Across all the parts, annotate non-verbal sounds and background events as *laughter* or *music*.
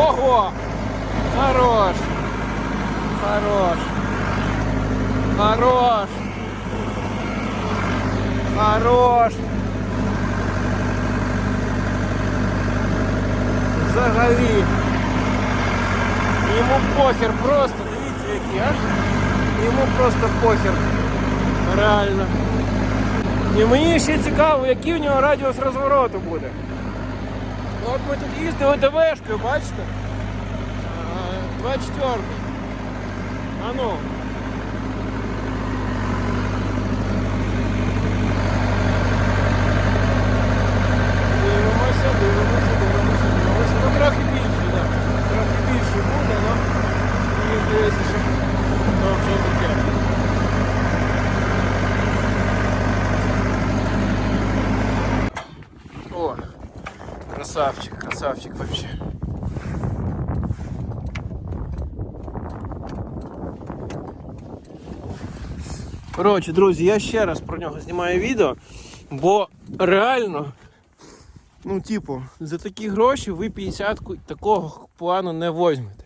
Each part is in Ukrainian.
Ого! Хорош! Хорош! Хорош! Хорош! Взагалі! Йому похер просто, дивіться який, а? Йому просто похер. Реально. І мені ще цікаво, який в нього радіус розвороту буде. От ми тут їздили ДВшкою, бачите? А, 24. А ну. Дивимося, дивимося, дивимося, дивимося. Ну трохи більше, так. Трохи більше буде, але мені здається, що то вже таке. О, красавчик, красавчик вообще. Коротше, друзі, я ще раз про нього знімаю відео, бо реально, ну, типу, за такі гроші ви 50 такого плану не возьмете.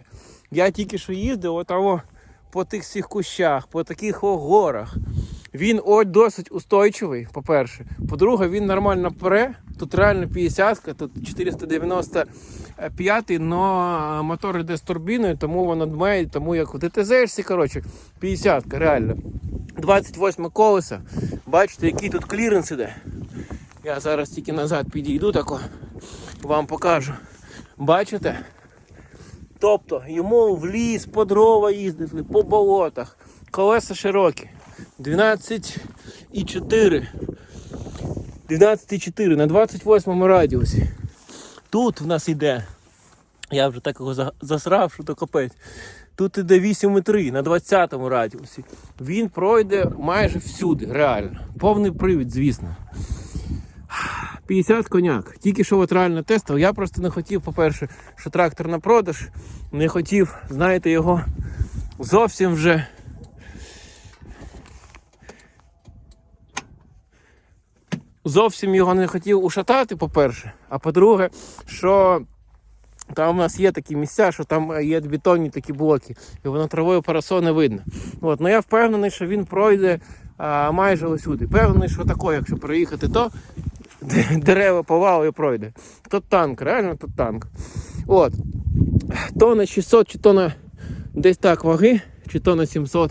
Я тільки що їздив отаво по тих всіх кущах, по таких горах. Він от досить устойчивий, по-перше. По-друге, він нормально пре. Тут реально 50-ка, тут 495, але мотор йде з турбіною, тому воно дмає, тому як у ДТЗ, коротше, 50-ка, реально. 28 колеса. Бачите, який тут кліренс іде. Я зараз тільки назад підійду, тако вам покажу. Бачите? Тобто йому в ліс, по дрова їздили, по болотах. Колеса широкі. 12,4. 12,4 на 28 радіусі. Тут в нас іде. Я вже так його засрав, що то капець. Тут іде 8,3 на 20 радіусі. Він пройде майже всюди, реально. Повний привід, звісно. 50 коняк. Тільки що от реально тестив. Я просто не хотів, по-перше, що трактор на продаж. Не хотів, знаєте, його зовсім вже. Зовсім його не хотів ушатати, по-перше. А по-друге, що там у нас є такі місця, що там є бетонні такі блоки, і воно травою парасо не видно. От, ну я впевнений, що він пройде а, майже усюди. Впевнений, що тако, якщо проїхати, то дерева повалою пройде. Тут танк, реально тут танк. От. То на 600, чи то на десь так ваги, чи то на 700.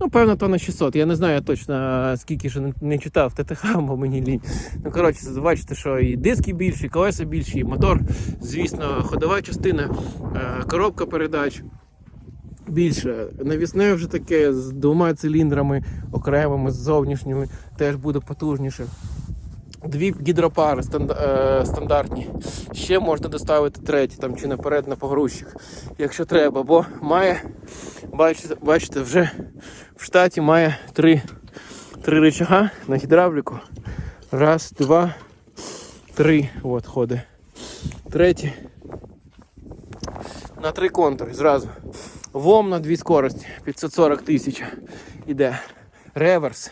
Ну, певно, то на 600. Я не знаю точно скільки ж не, читав ТТХ, *laughs* бо мені лінь. Ну, коротше, бачите, що і диски більші, і колеса більші, і мотор, звісно, ходова частина, е, коробка передач. Більше. Навісне вже таке з двома циліндрами окремими, з зовнішніми, теж буде потужніше. Дві гідропари е, стандартні. Ще можна доставити треті там чи наперед на погрузчик, якщо треба, бо має, бачите, вже в штаті має три, три рычага на гідравліку. Раз, два, три. От ходить. Третій. На три контури зразу. ВОМ на дві скорості. 540 тисяч іде. Реверс.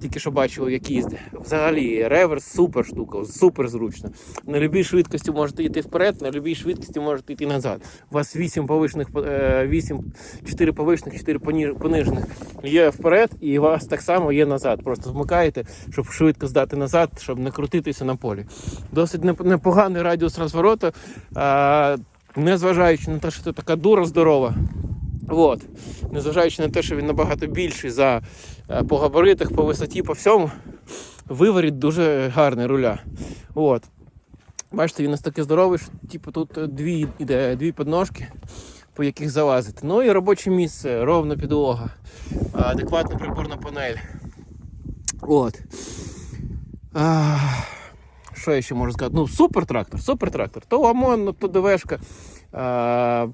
Тільки що бачили, як їздить. Взагалі, реверс супер штука, супер зручно. На будь-якій швидкості можете йти вперед, на будь-якій швидкості можете йти назад. У вас 8 повишених, 8, 4 повишених, 4 понижених є вперед, і у вас так само є назад. Просто вмикаєте, щоб швидко здати назад, щоб не крутитися на полі. Досить непоганий радіус розвороту, незважаючи на те, що це така дура здорова. От. Незважаючи на те, що він набагато більший за е, по габаритах, по висоті, по всьому, виворіт дуже гарний руля. От. Бачите, він настільки здоровий, що типу, тут е, дві, іде, дві підножки, по яких залазити. Ну і робоче місце, ровна підлога, адекватна приборна панель. От. А, що я ще можу сказати? Ну, супер трактор, супер трактор. То ОМОН, ну, то ДВшка.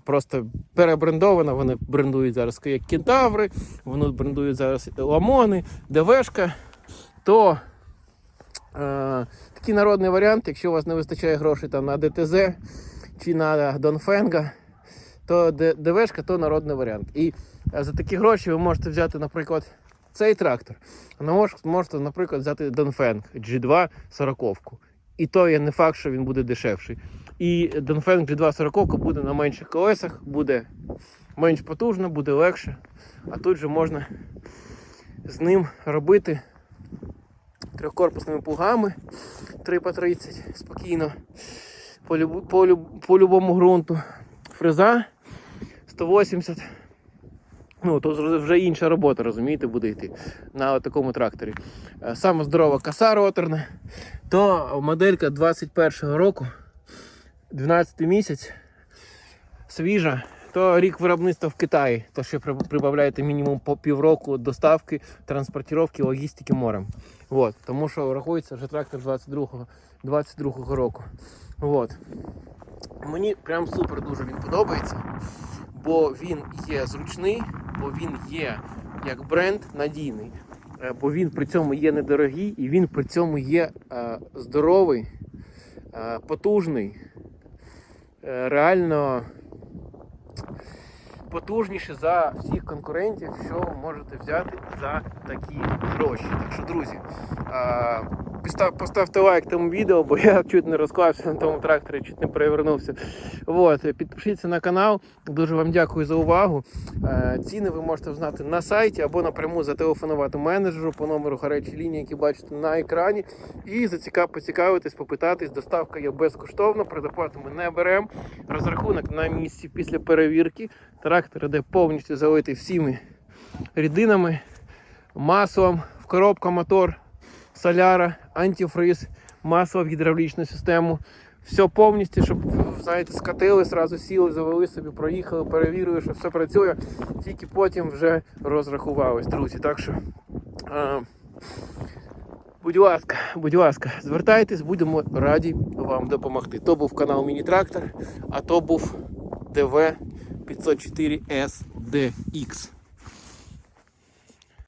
Просто перебрендована, вони брендують зараз як кентаври, вони брендують зараз ОМОНи, ДВшка. То а, такий народний варіант, якщо у вас не вистачає грошей там, на ДТЗ чи на Донфенга, то ДВшка то народний варіант. І е, за такі гроші ви можете взяти, наприклад, цей трактор. А не можете, наприклад, взяти Донфенг G2 40 і то є не факт, що він буде дешевший. І Dongfeng G240 буде на менших колесах, буде менш потужно, буде легше. А тут же можна з ним робити трьохкорпусними плугами 3 по 30 спокійно по, люб, по, люб, по любому ґрунту. Фреза 180. Ну, то вже інша робота, розумієте, буде йти на такому тракторі. Е, Саме здорова коса роторна, то моделька 21-го року, 12 місяць, свіжа, то рік виробництва в Китаї, то ще прибавляєте мінімум по півроку доставки, транспортировки, логістики морем. От, тому що рахується вже трактор 22-го 22-го року. От. Мені прям супер дуже він подобається, бо він є зручний, бо він є як бренд надійний, е, бо він при цьому є недорогий і він при цьому є е, здоровий, е, потужний, реально потужніше за всіх конкурентів, що можете взяти за такі гроші. Так що, друзі, поставте лайк тому відео, бо я чуть не розклався на тому тракторі, чуть не перевернувся. Вот, підпишіться на канал. Дуже вам дякую за увагу. Е, Ціни ви можете знати на сайті або напряму зателефонувати менеджеру по номеру гарячої лінії, який бачите на екрані. І зацікав, поцікавитись, попитатись. Доставка є безкоштовна, предоплату ми не беремо. Розрахунок на місці після перевірки. Трактор іде повністю залитий всіми рідинами, маслом, в коробка мотор, соляра, антифриз, масло в гідравлічну систему. Все повністю, щоб знаєте, скатили, зразу сіли, завели собі, проїхали, перевірили, що все працює. Тільки потім вже розрахувались, друзі. Так що, е, будь ласка, будь ласка, звертайтесь, будемо раді вам допомогти. То був канал Міні-Трактор, а то був ДВ 504 SDX.